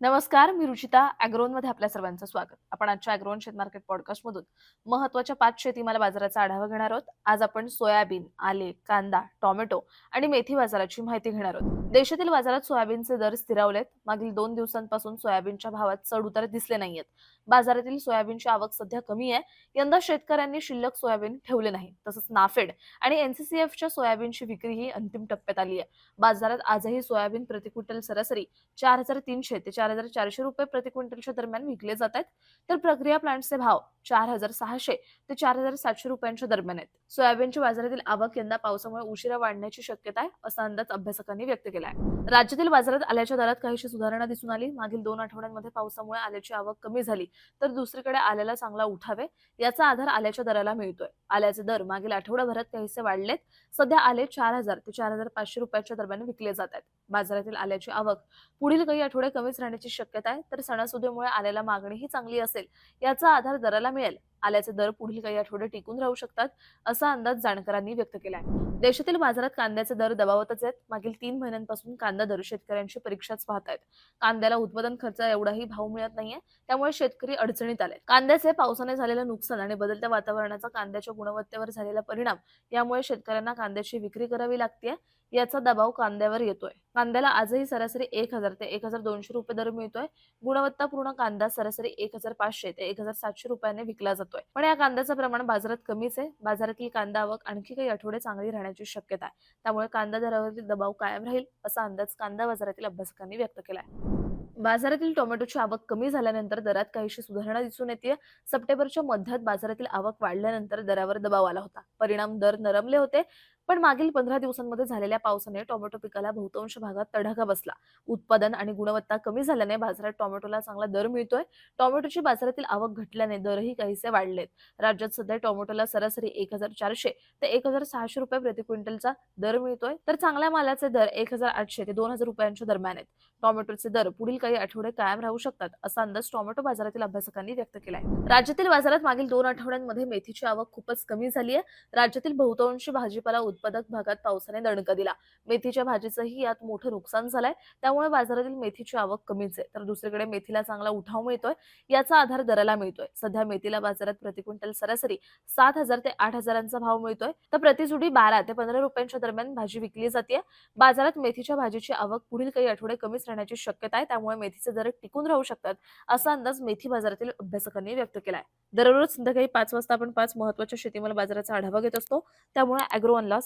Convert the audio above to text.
नमस्कार मी रुचिता अॅग्रोनमध्ये आपल्या सर्वांचं स्वागत. आपण आजच्या अॅग्रोन शेत मार्केट पॉडकास्टमधून महत्त्वाच्या पाच शेतीमाल बाजाराचा आढावा घेणार आहोत. आज आपण सोयाबीन आले कांदा टोमॅटो आणि मेथी बाजाराची माहिती घेणार आहोत. देशातील बाजारात सोयाबीनचे दर स्थिरावलेत. मागील दोन दिवसांपासून सोयाबीनच्या भावात चढ उतार दिसले नाहीयेत. बाजारातील सोयाबीनची आवक सध्या कमी आहे. यंदा शेतकऱ्यांनी शिल्लक सोयाबीन ठेवले नाही. तसंच नाफेड आणि एनसीसीएफच्या सोयाबीनची विक्रीही अंतिम टप्प्यात आली आहे. बाजारात आजही सोयाबीन प्रति क्विंटल सरासरी चार हजार तीनशे ते चार हजार चारशे रुपये प्रति क्विंटलच्या दरम्यान विकले जात आहेत. तर प्रक्रिया प्लांटचे भाव चार हजार सहाशे ते चार हजार सातशे रुपयांच्या दरम्यान आहेत. सोयाबीनच्या बाजारातील आवक यंदा पावसामुळे उशिरा वाढण्याची शक्यता आहे असा अंदाज अभ्यासकांनी व्यक्त केला आहे राज्यातील बाजारात आल्याच्या दरात काहीशी सुधारणा दिसून आली. मागील दोन आठवड्यांमध्ये पावसामुळे आल्याची आवक कमी झाली तर दुसरीकडे आल्याला चांगला उठावे याचा आधार आल्याच्या दराला मिळतोय. आल्याचे दर मागील आठवड्याभरात काहीसे वाढलेत सध्या आले चार हजार ते चार हजार पाचशे रुपयाच्या दरम्यान विकले जात आहेत. बाजारातील आल्याची आवक. पुढील काही आठवडे कमीच राहण्याची शक्यता आहे तर सणासुदीमुळे आल्याला मागणीही चांगली असेल याचा आधार दराला मिळेल. आल्याचे दर पुढील काही आठवडे टिकून राहू शकतात असा अंदाज जाणकारांनी व्यक्त केला आहे देशातील बाजारात कांद्याचे दर दबावतच आहेत. मागील तीन महिन्यांपासून कांदा दर शेतकऱ्यांची परीक्षाच पाहत आहेत कांद्याला उत्पादन खर्च एवढाही भाव मिळत नाहीये त्यामुळे शेतकरी अडचणीत आले कांद्याचे पावसाने झालेलं नुकसान आणि बदलत्या वातावरणाचा कांद्याच्या गुणवत्तेवर झालेला परिणाम यामुळे शेतकऱ्यांना कांद्याची विक्री करावी लागते याचा दबाव कांद्यावर येतोय. कांद्याला आजही सरासरी एक हजार ते एक हजार दोनशे रुपये दर मिळतोय. गुणवत्तापूर्ण कांदा सरासरी एक हजार पाचशे ते एक हजार सातशे रुपयाने विकला जातोय. पण या कांद्याचं प्रमाण बाजारात कमीच आहे. बाजारातील कांदा आवक आणखी काही आठवडे चांगली राहण्याची शक्यता आहे. त्यामुळे कांदा दरावरील दबाव कायम राहील असा अंदाज कांदा बाजारातील अभ्यासकांनी व्यक्त केला आहे बाजारातील टोमॅटोची आवक कमी झाल्यानंतर दरात काहीशी सुधारणा दिसून येते सप्टेंबरच्या मध्यात बाजारातील आवक वाढल्यानंतर दरावर दबाव आला होता. परिणाम दर नरमले होते. पण मागील पंधरा दिवसांमध्ये झालेल्या पावसाने टोमॅटो पिकाला बहुतांश भागात तडाखा बसला. उत्पादन आणि गुणवत्ता कमी झाल्याने बाजारात टोमॅटोला चांगला दर मिळतोय. टोमॅटोची बाजारातील आवक घटल्याने दरही काहीसे वाढलेत. राज्यात सध्या टोमॅटोला सरासरी एक हजार चारशे ते एक हजार सहाशे रुपये प्रति क्विंटलचा दर मिळतोय. तर चांगल्या मालाचे दर एक हजार आठशे ते दोन हजार रुपयांच्या दरम्यान आहेत. टोमॅटोचे दर पुढील काही आठवडे कायम राहू शकतात असा अंदाज टोमॅटो बाजारातील अभ्यासकांनी व्यक्त केलाय. राज्यातील बाजारात मागील दोन आठवड्यांमध्ये मेथीची आवक खूपच कमी झाली आहे राज्यातील बहुतांशी भाजीपाला उत्पादक भागात पावसाने दणका दिला. मेथीच्या भाजीचंही यात मोठं नुकसान झालंय. त्यामुळे बाजारातील मेथीची आवक कमीच आहे. तर दुसरीकडे मेथीला चांगला उठाव मिळतोय. याचा आधार दराला मिळतोय. सध्या मेथीला बाजारात प्रति क्विंटल सरासरी सात हजार ते आठ हजारांचा भाव मिळतोय. तर प्रतिजुडी बारा ते पंधरा रुपयांच्या दरम्यान भाजी विकली जाते बाजारात मेथीच्या भाजीची आवक पुढील काही आठवडे कमीच राहण्याची शक्यता आहे. त्यामुळे मेथीचे दर टिकून राहू शकतात असा अंदाज मेथी बाजारातील अभ्यासकांनी व्यक्त केलाय. दररोज संध्याकाळी पाच वाजता आपण पाच महत्त्वाच्या शेतीमाल बाजाराचा आढावा घेत असतो. त्यामुळे अॅग्रोवनला